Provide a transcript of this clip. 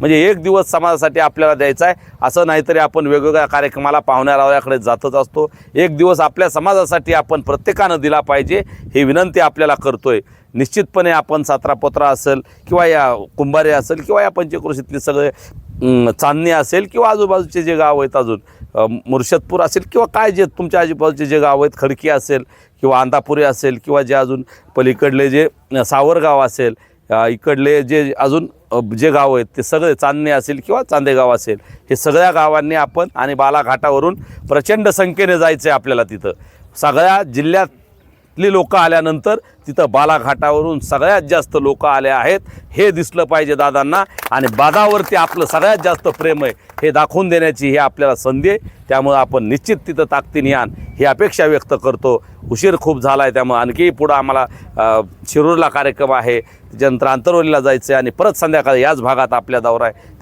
म्हणजे एक दिवस समाजासाठी आपल्याला द्यायचा आहे. असं नाहीतरी आपण वेगवेगळ्या कार्यक्रमाला पाहुण्याराव्याकडे जातच असतो. एक दिवस आपल्या समाजासाठी आपण प्रत्येकानं दिला पाहिजे ही विनंती आपल्याला करतोय. निश्चितपणे आपण सातारापोत्रा असेल किंवा या कुंभारे असेल किंवा या पंचक्रोशीतले सगळे चांदणी असेल किंवा आजूबाजूचे जे गाव आहेत अजून मुर्शदपूर असेल किंवा काय जे तुमच्या आजूबाजूचे जे गाव आहेत खडकी असेल किंवा अंधापुरी असेल किंवा जे अजून पलीकडले जे सावरगाव असेल इकडले जे अजून जे गाव आहेत ते सगळे चांदणे असेल किंवा चांदेगाव असेल हे सगळ्या गावांनी आपण आणि बालाघाटावरून प्रचंड संख्येने जायचं आहे आपल्याला तिथं. सगळ्या जिल्ह्यात ले लोकं आल्यानंतर तिथं बालाघाटावरून सगळ्यात जास्त लोक आले आहेत. हे दिसलं पाहिजे दादांना. आणि बादावरती आपलं सगळ्यात जास्त प्रेम आहे हे दाखवून देण्याची ही आपल्याला संधी आहे. त्यामुळं आपण निश्चित तिथं ताकदीने यान ही अपेक्षा व्यक्त करतो. उशीर खूप झाला आहे त्यामुळे आणखी पुढं आम्हाला शिरूरला कार्यक्रम आहे. त्याच्यानंतर आंतरवलीला जायचं आहे आणि परत संध्याकाळी याच भागात आपल्या दौरा आहे. त्या